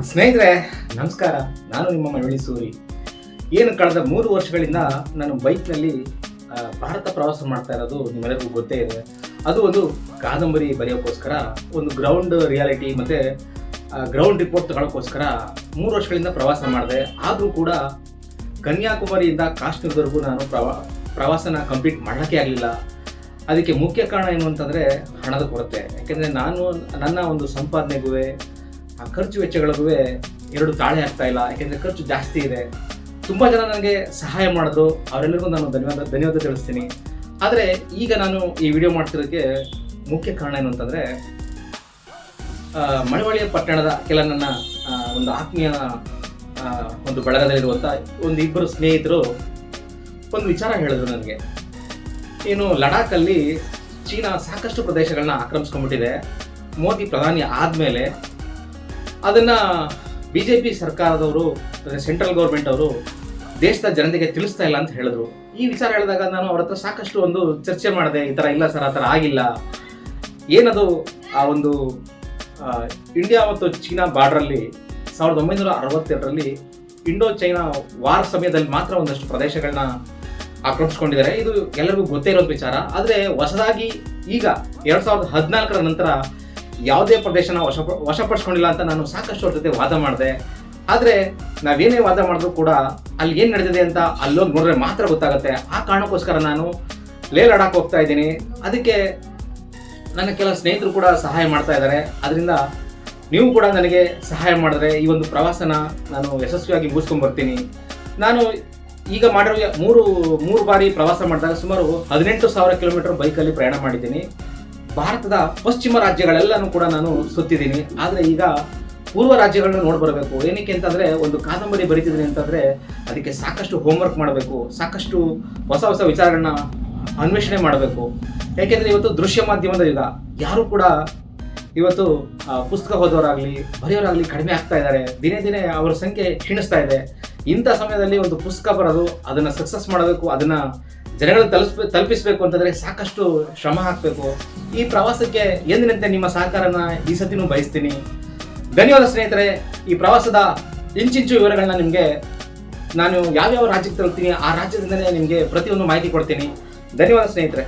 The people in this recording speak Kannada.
ಸ್ನೇಹಿತರೆ, ನಮಸ್ಕಾರ. ನಾನು ನಿಮ್ಮ ಮಳವಳ್ಳಿ ಸೂರಿ. ಏನು ಕಳೆದ ಮೂರು ವರ್ಷಗಳಿಂದ ನಾನು ಬೈಕ್ನಲ್ಲಿ ಭಾರತ ಪ್ರವಾಸ ಮಾಡ್ತಾ ಇರೋದು ನಿಮ್ಮೆಲ್ಲರಿಗೂ ಗೊತ್ತೇ ಇದೆ. ಅದು ಒಂದು ಕಾದಂಬರಿ ಬರೆಯೋಕ್ಕೋಸ್ಕರ, ಒಂದು ಗ್ರೌಂಡ್ ರಿಯಾಲಿಟಿ ಮತ್ತು ಗ್ರೌಂಡ್ ರಿಪೋರ್ಟ್ ತಗೊಳ್ಳೋಕ್ಕೋಸ್ಕರ ಮೂರು ವರ್ಷಗಳಿಂದ ಪ್ರವಾಸ ಮಾಡಿದೆ. ಆದರೂ ಕೂಡ ಕನ್ಯಾಕುಮಾರಿಯಿಂದ ಕಾಶ್ಮೀರದವರೆಗೂ ನಾನು ಪ್ರವಾ, ಪ್ರವಾಸನ ಕಂಪ್ಲೀಟ್ ಮಾಡೋಕ್ಕೆ ಆಗಲಿಲ್ಲ. ಅದಕ್ಕೆ ಮುಖ್ಯ ಕಾರಣ ಏನು ಅಂತಂದರೆ ಹಣದ ಕೊರತೆ. ಯಾಕೆಂದರೆ ನಾನು, ನನ್ನ ಒಂದು ಸಂಪಾದನೆಗೂ ಆ ಖರ್ಚು ವೆಚ್ಚಗಳಿಗೂ ಎರಡು ತಾಳೆ ಆಗ್ತಾ ಇಲ್ಲ, ಯಾಕೆಂದರೆ ಖರ್ಚು ಜಾಸ್ತಿ ಇದೆ. ತುಂಬ ಜನ ನನಗೆ ಸಹಾಯ ಮಾಡಿದ್ರು. ಅವರೆಲ್ಲರಿಗೂ ನಾನು ಧನ್ಯವಾದ ಧನ್ಯವಾದ ತಿಳಿಸ್ತೀನಿ. ಆದರೆ ಈಗ ನಾನು ಈ ವಿಡಿಯೋ ಮಾಡ್ತಿರೋಕ್ಕೆ ಮುಖ್ಯ ಕಾರಣ ಏನು ಅಂತಂದರೆ ಮಳವಳ್ಳಿಯ ಪಟ್ಟಣದ ಕೆಲ ನನ್ನ ಒಂದು ಆತ್ಮೀಯ ಒಂದು ಬಳಗದಲ್ಲಿರುವಂಥ ಒಂದು ಇಬ್ಬರು ಸ್ನೇಹಿತರು ಒಂದು ವಿಚಾರ ಹೇಳಿದ್ರು ನನಗೆ. ಏನು ಲಡಾಖಲ್ಲಿ ಚೀನಾ ಸಾಕಷ್ಟು ಪ್ರದೇಶಗಳನ್ನ ಆಕ್ರಮಿಸ್ಕೊಂಡ್ಬಿಟ್ಟಿದೆ. ಮೋದಿ ಪ್ರಧಾನಿ ಆದಮೇಲೆ ಅದನ್ನ ಬಿ ಜೆ ಪಿ ಸರ್ಕಾರದವರು ಸೆಂಟ್ರಲ್ ಗೌರ್ಮೆಂಟ್ ಅವರು ದೇಶದ ಜನತೆಗೆ ತಿಳಿಸ್ತಾ ಇಲ್ಲ ಅಂತ ಹೇಳಿದ್ರು. ಈ ವಿಚಾರ ಹೇಳಿದಾಗ ನಾನು ಅವ್ರ ಹತ್ರ ಸಾಕಷ್ಟು ಒಂದು ಚರ್ಚೆ ಮಾಡಿದೆ, ಈ ಥರ ಇಲ್ಲ ಸರ್, ಆ ಥರ ಆಗಿಲ್ಲ. ಏನದು ಆ ಒಂದು ಇಂಡಿಯಾ ಮತ್ತು ಚೀನಾ ಬಾರ್ಡ್ರಲ್ಲಿ ಸಾವಿರದ ಒಂಬೈನೂರ ಅರವತ್ತೆರಡರಲ್ಲಿ ಇಂಡೋ ಚೈನಾ ವಾರ್ ಸಮಯದಲ್ಲಿ ಮಾತ್ರ ಒಂದಷ್ಟು ಪ್ರದೇಶಗಳನ್ನ ಆಕ್ರಮಿಸ್ಕೊಂಡಿದ್ದಾರೆ. ಇದು ಎಲ್ಲರಿಗೂ ಗೊತ್ತೇ ಇರೋದು ವಿಚಾರ. ಆದರೆ ಹೊಸದಾಗಿ ಈಗ ಎರಡು ಸಾವಿರದ ಹದಿನಾಲ್ಕರ ನಂತರ ಯಾವುದೇ ಪ್ರದೇಶನ ವಶ ವಶಪಡಿಸ್ಕೊಂಡಿಲ್ಲ ಅಂತ ನಾನು ಸಾಕಷ್ಟು ಅವ್ರ ಜೊತೆ ವಾದ ಮಾಡಿದೆ. ಆದರೆ ನಾವೇನೇ ವಾದ ಮಾಡಿದ್ರು ಕೂಡ ಅಲ್ಲಿ ಏನು ನಡೆದಿದೆ ಅಂತ ಅಲ್ಲೋಗಿ ನೋಡಿದ್ರೆ ಮಾತ್ರ ಗೊತ್ತಾಗುತ್ತೆ. ಆ ಕಾರಣಕ್ಕೋಸ್ಕರ ನಾನು ಲೇ ಲಡಾಖ್ ಹೋಗ್ತಾ ಇದ್ದೀನಿ. ಅದಕ್ಕೆ ನನ್ನ ಕೆಲ ಸ್ನೇಹಿತರು ಕೂಡ ಸಹಾಯ ಮಾಡ್ತಾ ಇದ್ದಾರೆ. ಅದರಿಂದ ನೀವು ಕೂಡ ನನಗೆ ಸಹಾಯ ಮಾಡಿದ್ರೆ ಈ ಒಂದು ಪ್ರವಾಸನ ನಾನು ಯಶಸ್ವಿಯಾಗಿ ಮುಗಿಸ್ಕೊಂಡ್ಬರ್ತೀನಿ ನಾನು ಈಗ ಮಾಡಿರೋ ಮೂರು ಮೂರು ಬಾರಿ ಪ್ರವಾಸ ಮಾಡಿದಾಗ ಸುಮಾರು ಹದಿನೆಂಟು ಸಾವಿರ ಕಿಲೋಮೀಟರ್ ಬೈಕಲ್ಲಿ ಪ್ರಯಾಣ ಮಾಡಿದ್ದೀನಿ. ಭಾರತದ ಪಶ್ಚಿಮ ರಾಜ್ಯಗಳೆಲ್ಲನೂ ಕೂಡ ನಾನು ಸುತ್ತಿದ್ದೀನಿ ಆದರೆ ಈಗ ಪೂರ್ವ ರಾಜ್ಯಗಳನ್ನ ನೋಡಿ ಬರಬೇಕು. ಏನಕ್ಕೆ ಅಂತಂದ್ರೆ ಒಂದು ಕಾದಂಬರಿ ಬರಿತಿದ್ದೀನಿ ಅಂತಂದ್ರೆ ಅದಕ್ಕೆ ಸಾಕಷ್ಟು ಹೋಮ್ವರ್ಕ್ ಮಾಡಬೇಕು. ಸಾಕಷ್ಟು ಹೊಸ ಹೊಸ ವಿಚಾರಗಳನ್ನ ಅನ್ವೇಷಣೆ ಮಾಡಬೇಕು. ಯಾಕೆಂದ್ರೆ ಇವತ್ತು ದೃಶ್ಯ ಮಾಧ್ಯಮದ ಯುಗ. ಯಾರು ಕೂಡ ಇವತ್ತು ಪುಸ್ತಕ ಓದೋರಾಗ್ಲಿ, ಬರೆಯೋರಾಗ್ಲಿ ಕಡಿಮೆ ಆಗ್ತಾ ಇದ್ದಾರೆ. ದಿನೇ ದಿನೇ ಅವರ ಸಂಖ್ಯೆ ಕ್ಷೀಣಿಸ್ತಾ ಇದೆ. ಇಂಥ ಸಮಯದಲ್ಲಿ ಒಂದು ಪುಸ್ತಕ ಬರೋದು ಅದನ್ನ ಸಕ್ಸಸ್ ಮಾಡಬೇಕು, ಅದನ್ನ ಜನಗಳು ತಲುಪಿಸ್ ತಲುಪಿಸಬೇಕು ಅಂತಂದ್ರೆ ಸಾಕಷ್ಟು ಶ್ರಮ ಹಾಕಬೇಕು. ಈ ಪ್ರವಾಸಕ್ಕೆ ಎಂದಿನಂತೆ ನಿಮ್ಮ ಸಹಕಾರನ ಈ ಸತಿನೂ ಬಯಸ್ತೀನಿ. ಧನ್ಯವಾದ ಸ್ನೇಹಿತರೆ, ಈ ಪ್ರವಾಸದ ಇಂಚಿಂಚು ವಿವರಗಳನ್ನ ನಿಮಗೆ ನಾನು ಯಾವ್ಯಾವ ರಾಜ್ಯಕ್ಕೆ ತಲುಪ್ತೀನಿ ಆ ರಾಜ್ಯದಿಂದಲೇ ನಿಮಗೆ ಪ್ರತಿಯೊಂದು ಮಾಹಿತಿ ಕೊಡ್ತೀನಿ. ಧನ್ಯವಾದ ಸ್ನೇಹಿತರೆ.